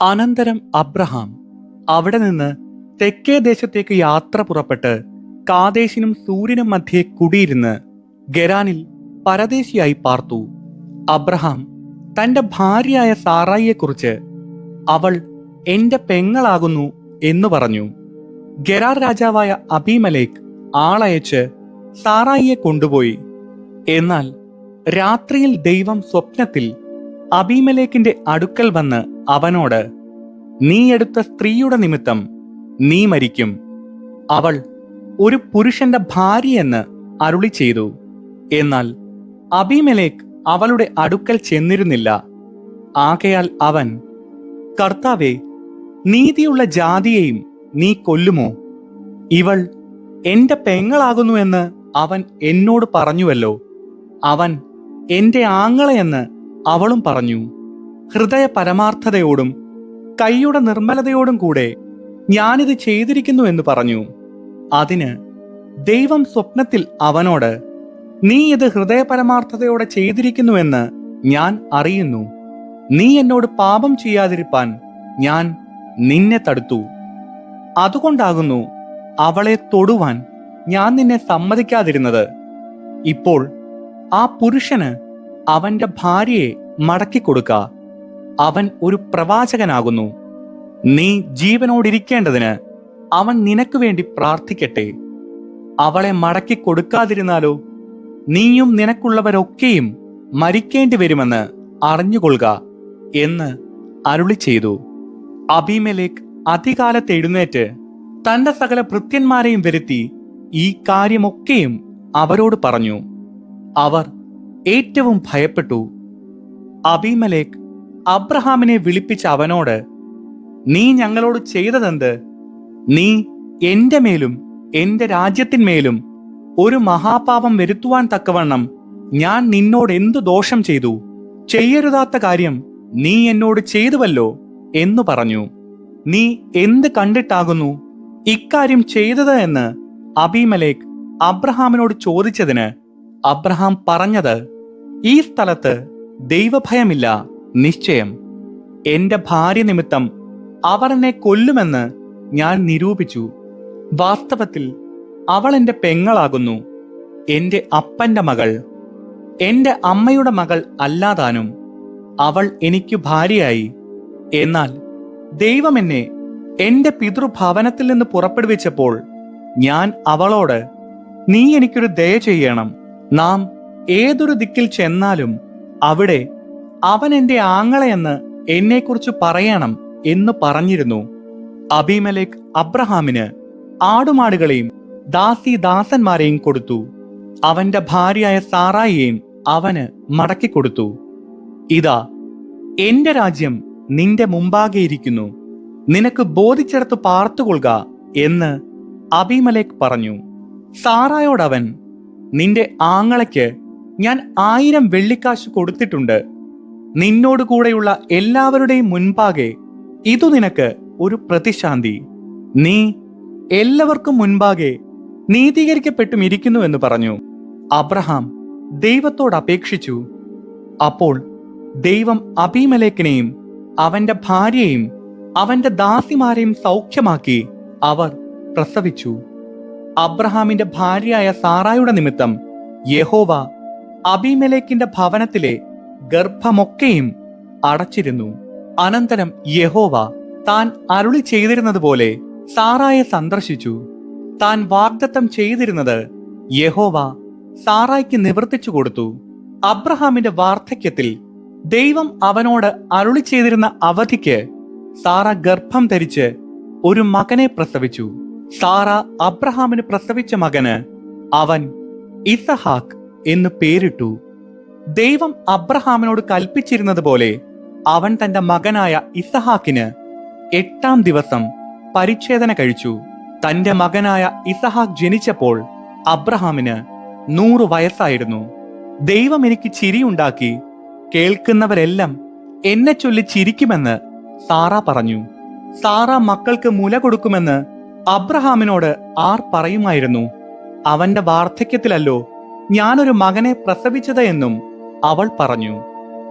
അനന്തരം അബ്രഹാം അവിടെ നിന്ന് തെക്കേ ദേശത്തേക്ക് യാത്ര പുറപ്പെട്ട് കാദേശിനും സൂര്യനും മധ്യേ കുടിയിരുന്ന് ഗരാനിൽ പരദേശിയായി പാർത്തു. അബ്രഹാം തന്റെ ഭാര്യയായ സാറായിയെക്കുറിച്ച് അവൾ എന്റെ പെങ്ങളാകുന്നു എന്ന് പറഞ്ഞു. ഗരാർ രാജാവായ അബിമലേക്ക് ആളയച്ച് സാറായിയെ കൊണ്ടുപോയി. എന്നാൽ രാത്രിയിൽ ദൈവം സ്വപ്നത്തിൽ അബിമലേക്കിന്റെ അടുക്കൽ വന്ന് അവനോട് നീ എടുത്ത സ്ത്രീയുടെ നിമിത്തം നീ മരിക്കും. അവൾ ഒരു പുരുഷന്റെ ഭാര്യയെന്ന് അരുളി ചെയ്തു. എന്നാൽ അബീമലേക്ക് അവളുടെ അടുക്കൽ ചെന്നിരുന്നില്ല. ആകയാൽ അവൻ കർത്താവെ നീതിയുള്ള ജാതിയെയും നീ കൊല്ലുമോ? ഇവൾ എന്റെ പെങ്ങളാകുന്നുവെന്ന് അവൻ എന്നോട് പറഞ്ഞുവല്ലോ. അവൻ എന്റെ ആങ്ങളെയെന്ന് അവളും പറഞ്ഞു. ഹൃദയ പരമാർത്ഥതയോടും കൈയുടെ നിർമ്മലതയോടും കൂടെ ഞാനിത് ചെയ്തിരിക്കുന്നു എന്ന് പറഞ്ഞു. അതിന് ദൈവം സ്വപ്നത്തിൽ അവനോട് നീ ഇത് ഹൃദയപരമാർത്ഥതയോടെ ചെയ്തിരിക്കുന്നുവെന്ന് ഞാൻ അറിയുന്നു. നീ എന്നോട് പാപം ചെയ്യാതിരിപ്പാൻ ഞാൻ നിന്നെ തടുത്തു. അതുകൊണ്ടാകുന്നു അവളെ തൊടുവാൻ ഞാൻ നിന്നെ സമ്മതിക്കാതിരുന്നത്. ഇപ്പോൾ ആ പുരുഷന് അവന്റെ ഭാര്യയെ മടക്കിക്കൊടുക്ക. അവൻ ഒരു പ്രവാചകനാകുന്നു. നീ ജീവനോടിരിക്കേണ്ടതിന് അവൻ നിനക്ക് വേണ്ടി പ്രാർത്ഥിക്കട്ടെ. അവളെ മടക്കി കൊടുക്കാതിരുന്നാലോ നീയും നിനക്കുള്ളവരൊക്കെയും മരിക്കേണ്ടി വരുമെന്ന് അറിഞ്ഞുകൊള്ളുക എന്ന് അരുളി ചെയ്തു. അബിമലേക്ക് അധികാലത്ത് എഴുന്നേറ്റ് തന്റെ സകല ഭൃത്യന്മാരെയും വരുത്തി ഈ കാര്യമൊക്കെയും അവരോട് പറഞ്ഞു. അവർ ഏറ്റവും ഭയപ്പെട്ടു. അബിമലേക്ക് അബ്രഹാമിനെ വിളിപ്പിച്ച അവനോട് നീ ഞങ്ങളോട് ചെയ്തതെന്ത്? നീ എന്റെ മേലും എന്റെ രാജ്യത്തിന്മേലും ഒരു മഹാപാപം വരുത്തുവാൻ തക്കവണ്ണം ഞാൻ നിന്നോട് എന്തു ദോഷം ചെയ്തു? ചെയ്യരുതാത്ത കാര്യം നീ എന്നോട് ചെയ്തുവല്ലോ എന്നു പറഞ്ഞു. നീ എന്ത് കണ്ടിട്ടാകുന്നു ഇക്കാര്യം ചെയ്തത് എന്ന് അബീമലേക്ക് അബ്രഹാമിനോട് ചോദിച്ചതിന് അബ്രഹാം പറഞ്ഞത് ഈ സ്ഥലത്ത് ദൈവഭയമില്ല. നിശ്ചയം എന്റെ ഭാര്യ നിമിത്തം അവർ എന്നെ കൊല്ലുമെന്ന് ഞാൻ നിരൂപിച്ചു. വാസ്തവത്തിൽ അവൾ എന്റെ പെങ്ങളാകുന്നു എന്റെ അപ്പന്റെ മകൾ. എന്റെ അമ്മയുടെ മകൾ അല്ലാതാനും അവൾ എനിക്ക് ഭാര്യയായി. എന്നാൽ ദൈവം എന്നെ എന്റെ പിതൃഭവനത്തിൽ നിന്ന് പുറപ്പെടുവിച്ചപ്പോൾ ഞാൻ അവളോട് നീ എനിക്കൊരു ദയ ചെയ്യണം. നാം ഏതൊരു ദിക്കിൽ ചെന്നാലും അവിടെ അവൻ എന്റെ ആങ്ങളെയെന്ന് എന്നെക്കുറിച്ച് പറയണം എന്ന് പറഞ്ഞിരുന്നു. അബിമലേക്ക് അബ്രഹാമിന് ആടുമാടുകളെയും ദാസി ദാസന്മാരെയും കൊടുത്തു. അവന്റെ ഭാര്യയായ സാറായിയെയും അവന് മടക്കി കൊടുത്തു. ഇതാ എന്റെ രാജ്യം നിന്റെ മുമ്പാകെ ഇരിക്കുന്നു. നിനക്ക് ബോധിച്ചെടുത്ത് പാർത്തുകൊള്ളുക എന്ന് അബിമലേക്ക് പറഞ്ഞു. സാറായോടവൻ നിന്റെ ആങ്ങളയ്ക്ക് ഞാൻ ആയിരം വെള്ളിക്കാശ് കൊടുത്തിട്ടുണ്ട്. നിന്നോട് കൂടെയുള്ള എല്ലാവരുടെയും മുൻപാകെ ഇതു നിനക്ക് ഒരു പ്രതിശാന്തി. നീ എല്ലാവർക്കും മുൻപാകെ നീതീകരിക്കപ്പെട്ടും ഇരിക്കുന്നുവെന്ന് പറഞ്ഞു. അബ്രഹാം ദൈവത്തോട് അപേക്ഷിച്ചു. അപ്പോൾ ദൈവം അബീമലേക്കിനെയും അവന്റെ ഭാര്യയെയും അവന്റെ ദാസിമാരെയും സൗഖ്യമാക്കി അവർ പ്രസവിച്ചു. അബ്രഹാമിന്റെ ഭാര്യയായ സാറായുടെ നിമിത്തം യഹോവ അബീമലേക്കിന്റെ ഭവനത്തിലെ ഗർഭമൊക്കെയും അടച്ചിരുന്നു. അനന്തരം യഹോവ താൻ അരുളി ചെയ്തിരുന്നതുപോലെ സാറായെ സന്ദർശിച്ചു. താൻ വാഗ്ദത്തം ചെയ്തിരുന്നത് യഹോവ സാറായ്ക്ക് നിവർത്തിച്ചു കൊടുത്തു. അബ്രഹാമിന്റെ വാർദ്ധക്യത്തിൽ ദൈവം അവനോട് അരുളി ചെയ്തിരുന്ന അവധിക്ക് സാറ ഗർഭം ധരിച്ച് ഒരു മകനെ പ്രസവിച്ചു. സാറ അബ്രഹാമിന് പ്രസവിച്ച മകന് അവൻ ഇസഹാക്ക് എന്ന് പേരിട്ടു. ദൈവം അബ്രഹാമിനോട് കൽപ്പിച്ചിരുന്നത് പോലെ അവൻ തന്റെ മകനായ ഇസഹാക്കിന് എട്ടാം ദിവസം പരിച്ഛേദന കഴിച്ചു. തന്റെ മകനായ ഇസഹാക്ക് ജനിച്ചപ്പോൾ അബ്രഹാമിന് നൂറ് വയസ്സായിരുന്നു. ദൈവം എനിക്ക് ചിരിയുണ്ടാക്കി കേൾക്കുന്നവരെല്ലാം എന്നെ ചൊല്ലി ചിരിക്കുമെന്ന് സാറ പറഞ്ഞു. സാറ മക്കൾക്ക് മുല കൊടുക്കുമെന്ന് അബ്രഹാമിനോട് ആർ പറയുമായിരുന്നു. അവന്റെ വാർദ്ധക്യത്തിലല്ലോ ഞാനൊരു മകനെ പ്രസവിച്ചത് എന്നും അവൾ പറഞ്ഞു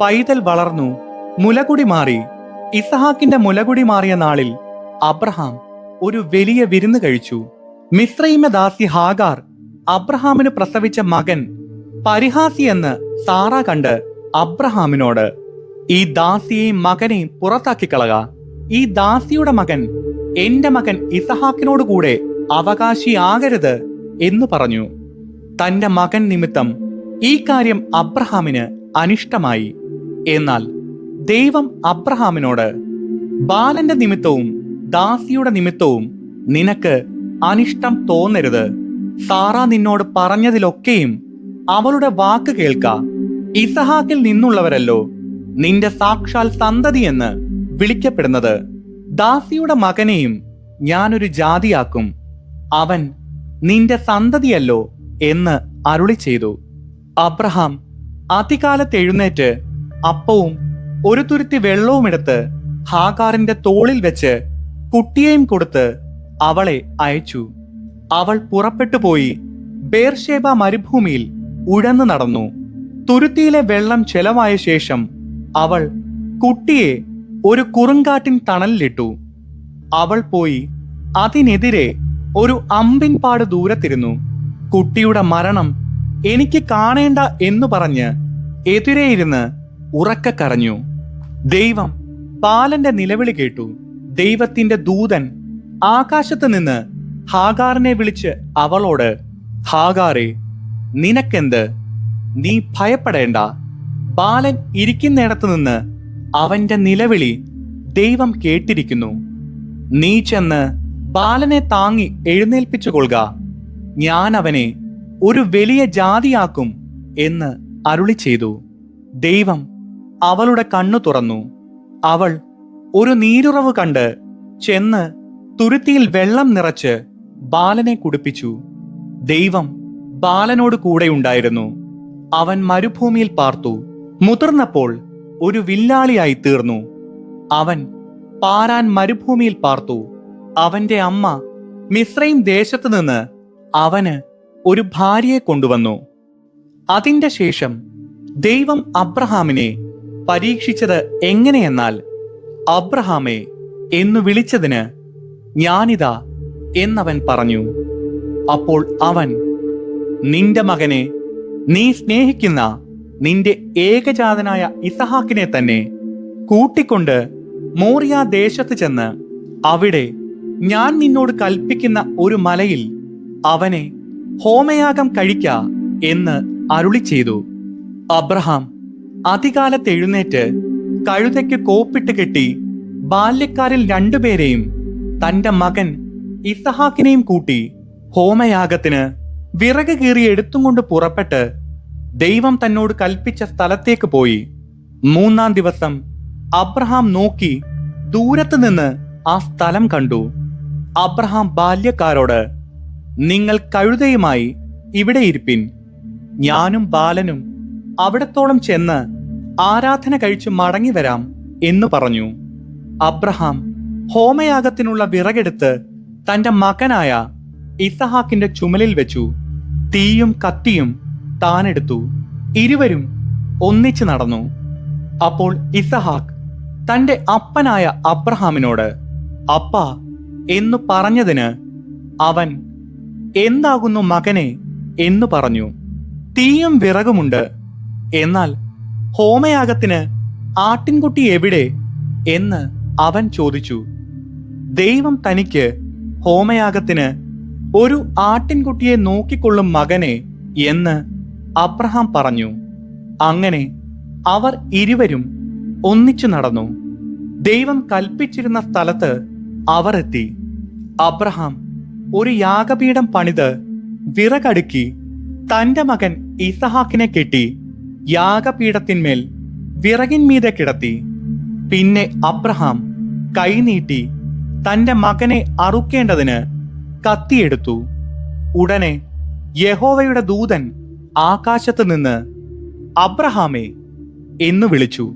പൈതൽ വളർന്നു മുലകുടി മാറി. ഇസഹാക്കിന്റെ മുലകുടി മാറിയ നാളിൽ അബ്രഹാം ഒരു വലിയ വിരുന്ന് കഴിച്ചു. മിശ്രൈമ ദാസി ഹാഗാർ അബ്രഹാമിന് പ്രസവിച്ച മകൻ പരിഹാസി എന്ന് സാറ കണ്ട് അബ്രഹാമിനോട് ഈ ദാസിയെയും മകനെയും പുറത്താക്കി കളക. ഈ ദാസിയുടെ മകൻ എന്റെ മകൻ ഇസഹാക്കിനോട് കൂടെ അവകാശിയാകരുത് എന്ന് പറഞ്ഞു. തന്റെ മകൻ നിമിത്തം ഈ കാര്യം അബ്രഹാമിന് അനിഷ്ടമായി. എന്നാൽ ദൈവം അബ്രഹാമിനോട് ബാലന്റെ നിമിത്തവും ദാസിയുടെ നിമിത്തവും നിനക്ക് അനിഷ്ടം തോന്നരുത്. സാറ നിന്നോട് പറഞ്ഞതിലൊക്കെയും അവളുടെ വാക്ക് കേൾക്ക. ഇസഹാക്കിൽ നിന്നുള്ളവരല്ലോ നിന്റെ സാക്ഷാൽ സന്തതി എന്ന് വിളിക്കപ്പെടുന്നത്. ദാസിയുടെ മകനെയും ഞാനൊരു ജാതിയാക്കും. അവൻ നിന്റെ സന്തതിയല്ലോ എന്ന് അരുളി ചെയ്തു അബ്രഹാം അതികാലത്ത് എഴുന്നേറ്റ് അപ്പവും ഒരു തുരുത്തി വെള്ളവും എടുത്ത് ഹാകാറിന്റെ തോളിൽ വെച്ച് കുട്ടിയെയും കൊടുത്ത് അവളെ അയച്ചു. അവൾ പുറപ്പെട്ടു പോയി ബേർഷേബ മരുഭൂമിയിൽ ഉഴന്നു നടന്നു. തുരുത്തിയിലെ വെള്ളം ചെലവായ ശേഷം അവൾ കുട്ടിയെ ഒരു കുറുങ്കാട്ടിൻ തണലിലിട്ടു. അവൾ പോയി അതിനെതിരെ ഒരു അമ്പിൻപാട് ദൂരത്തിരുന്നു. കുട്ടിയുടെ മരണം എനിക്ക് കാണേണ്ട എന്ന് പറഞ്ഞ് എതിരെ ഇരുന്ന് ഉറക്ക കരഞ്ഞു. ദൈവം ബാലന്റെ നിലവിളി കേട്ടു. ദൈവത്തിന്റെ ദൂതൻ ആകാശത്ത് നിന്ന് ഹാഗാറിനെ വിളിച്ച് അവളോട് ഹാഗാറെ നിനക്കെന്ത്? നീ ഭയപ്പെടേണ്ട. ബാലൻ ഇരിക്കുന്നിടത്ത് നിന്ന് അവന്റെ നിലവിളി ദൈവം കേട്ടിരിക്കുന്നു. നീ ചെന്ന് ബാലനെ താങ്ങി എഴുന്നേൽപ്പിച്ചു കൊള്ളുക ഞാൻ അവനെ ഒരു വലിയ ജാതിയാക്കും എന്ന് അരുളി ചെയ്തു. ദൈവം അവളുടെ കണ്ണു തുറന്നു. അവൾ ഒരു നീരുറവ് കണ്ട് ചെന്ന് തുരുത്തിയിൽ വെള്ളം നിറച്ച് ബാലനെ കുടിപ്പിച്ചു. ദൈവം ബാലനോട് കൂടെയുണ്ടായിരുന്നു അവൻ മരുഭൂമിയിൽ പാർത്തു. മുതിർന്നപ്പോൾ ഒരു വില്ലാളിയായി തീർന്നു. അവൻ പാരാൻ മരുഭൂമിയിൽ പാർത്തു. അവന്റെ അമ്മ മിശ്രയും ദേശത്തു നിന്ന് അവന് ഒരു ഭാര്യയെ കൊണ്ടുവന്നു. അതിന്റെ ശേഷം ദൈവം അബ്രഹാമിനെ പരീക്ഷിച്ചത് എങ്ങനെയെന്നാൽ അബ്രഹാമേ എന്നു വിളിച്ചതിന് ഞാനിതാ എന്നവൻ പറഞ്ഞു. അപ്പോൾ അവൻ നിന്റെ മകനെ നീ സ്നേഹിക്കുന്ന നിന്റെ ഏകജാതനായ ഇസഹാക്കിനെ തന്നെ കൂട്ടിക്കൊണ്ട് മോറിയ ദേശത്ത് ചെന്ന് അവിടെ ഞാൻ നിന്നോട് കൽപ്പിക്കുന്ന ഒരു മലയിൽ അവനെ ഹോമയാഗം കഴിക്ക എന്ന് അരുളി ചെയ്തു. അബ്രഹാം അതികാലത്ത് എഴുന്നേറ്റ് കഴുതയ്ക്ക് കോപ്പിട്ട് കെട്ടി ബാല്യക്കാരിൽ രണ്ടുപേരെയും തന്റെ മകൻ ഇസഹാക്കിനെയും കൂട്ടി ഹോമയാഗത്തിന് വിറക് കീറി എടുത്തും കൊണ്ട് പുറപ്പെട്ട് ദൈവം തന്നോട് കൽപ്പിച്ച സ്ഥലത്തേക്ക് പോയി. മൂന്നാം ദിവസം അബ്രഹാം നോക്കി ദൂരത്ത് നിന്ന് ആ സ്ഥലം കണ്ടു. അബ്രഹാം ബാല്യക്കാരോട് നിങ്ങൾ കഴുതയുമായി ഇവിടെ ഇരിപ്പിൻ. ഞാനും ബാലനും അവിടത്തോളം ചെന്ന് ആരാധന കഴിച്ചു മടങ്ങി വരാം എന്ന് പറഞ്ഞു. അബ്രഹാം ഹോമയാഗത്തിനുള്ള വിറകെടുത്ത് തന്റെ മകനായ ഇസഹാക്കിന്റെ ചുമലിൽ വെച്ചു. തീയും കത്തിയും താനെടുത്തു. ഇരുവരും ഒന്നിച്ചു നടന്നു. അപ്പോൾ ഇസഹാക്ക് തന്റെ അപ്പനായ അബ്രഹാമിനോട് അപ്പ എന്നു പറഞ്ഞതിന് അവൻ എന്താകുന്നു മകനെ എന്ന് പറഞ്ഞു. തീയും വിറകുമുണ്ട്. എന്നാൽ ഹോമയാഗത്തിന് ആട്ടിൻകുട്ടി എവിടെ? എന്ന് അവൻ ചോദിച്ചു. ദൈവം തനിക്ക് ഹോമയാഗത്തിന് ഒരു ആട്ടിൻകുട്ടിയെ നോക്കിക്കൊള്ളും മകനെ എന്ന് അബ്രഹാം പറഞ്ഞു. അങ്ങനെ അവർ ഇരുവരും ഒന്നിച്ചു നടന്നു. ദൈവം കൽപ്പിച്ചിരുന്ന സ്ഥലത്ത് അവർ എത്തി. അബ്രഹാം ഒരു യാഗപീഠം പണിത് വിറകടുക്കി തന്റെ മകൻ ഇസഹാക്കിനെ കെട്ടി യാഗപീഠത്തിന്മേൽ വിറകിന്മീതെ കിടത്തി. പിന്നെ അബ്രഹാം കൈനീട്ടി തന്റെ മകനെ അറുക്കേണ്ടതിന് കത്തിയെടുത്തു. ഉടനെ യഹോവയുടെ ദൂതൻ ആകാശത്ത് നിന്ന് അബ്രഹാമേ എന്നു വിളിച്ചു.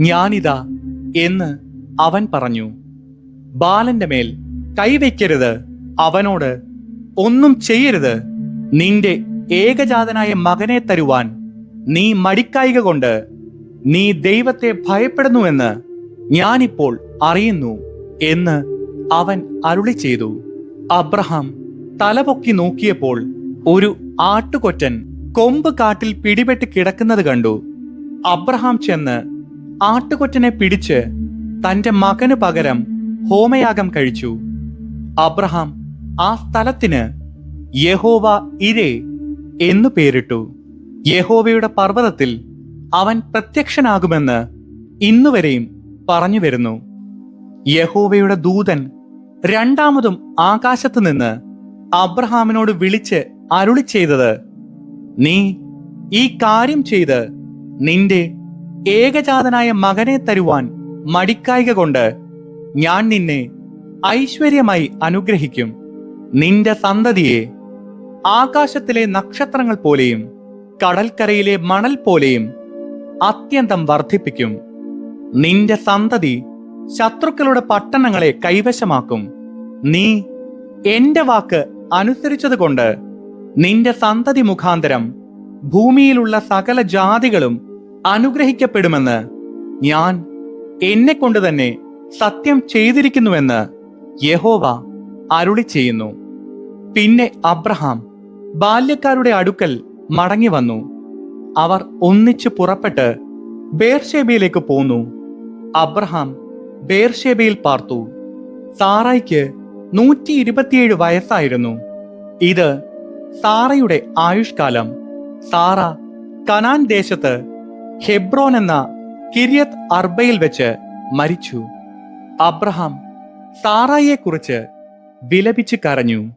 ഞാനിതാ എന്ന് അവൻ പറഞ്ഞു. ബാലന്റെ മേൽ കൈവയ്ക്കരുത്. അവനോട് ഒന്നും ചെയ്യരുത്. നിന്റെ ഏകജാതനായ മകനെ തരുവാൻ നീ മടിക്കായിക കൊണ്ട് നീ ദൈവത്തെ ഭയപ്പെടുന്നുവെന്ന് ഞാനിപ്പോൾ അറിയുന്നു എന്ന് അവൻ അരുളി ചെയ്തു. അബ്രഹാം തലപൊക്കി നോക്കിയപ്പോൾ ഒരു ആട്ടുകൊറ്റൻ കൊമ്പ് കാട്ടിൽ പിടിപെട്ട് കിടക്കുന്നത് കണ്ടു. അബ്രഹാം ചെന്ന് ആട്ടുകൊറ്റനെ പിടിച്ച് തന്റെ മകന് പകരം ഹോമയാഗം കഴിച്ചു. അബ്രഹാം ആ സ്ഥലത്തിന് യഹോവ ഇരേ എന്നു പേരിട്ടു. യഹോവയുടെ പർവതത്തിൽ അവൻ പ്രത്യക്ഷനാകുമെന്ന് ഇന്നുവരെയും പറഞ്ഞു വരുന്നു. യഹോവയുടെ ദൂതൻ രണ്ടാമതും ആകാശത്ത് നിന്ന് അബ്രഹാമിനോട് വിളിച്ച് അരുളി ചെയ്തത് നീ ഈ കാര്യം ചെയ്ത് നിന്റെ ഏകജാതനായ മകനെ തരുവാൻ മടിക്കായിക കൊണ്ട് ഞാൻ നിന്നെ ഐശ്വര്യമായി അനുഗ്രഹിക്കും. നിന്റെ സന്തതിയെ ആകാശത്തിലെ നക്ഷത്രങ്ങൾ പോലെയും കടൽക്കരയിലെ മണൽ പോലെയും അത്യന്തം വർദ്ധിപ്പിക്കും. നിന്റെ സന്തതി ശത്രുക്കളുടെ പട്ടണങ്ങളെ കൈവശമാക്കും. നീ എന്റെ വാക്ക് അനുസരിച്ചതുകൊണ്ട് നിന്റെ സന്തതി മുഖാന്തരം ഭൂമിയിലുള്ള സകല ജാതികളും അനുഗ്രഹിക്കപ്പെടുമെന്ന് ഞാൻ എന്നെ കൊണ്ട് തന്നെ സത്യം ചെയ്തിരിക്കുന്നുവെന്ന് യഹോവ അരുളി ചെയ്യുന്നു പിന്നെ അബ്രഹാം ബാല്യക്കാരുടെ അടുക്കൽ മടങ്ങി വന്നു. അവർ ഒന്നിച്ചു പുറപ്പെട്ട് ബേർഷേബയിലേക്ക് പോന്നു. അബ്രഹാം ബേർഷേബയിൽ പാർത്തു. സാറായിക്ക് നൂറ്റി ഇരുപത്തിയേഴ് വയസ്സായിരുന്നു. ഇത് സാറയുടെ ആയുഷ്കാലം. സാറ കനാൻ ദേശത്ത് ഹെബ്രോൻ എന്ന കിരിയത് അർബയിൽ വെച്ച് മരിച്ചു. അബ്രഹാം സാറായിയെക്കുറിച്ച് വിലപിച്ച് കരഞ്ഞു.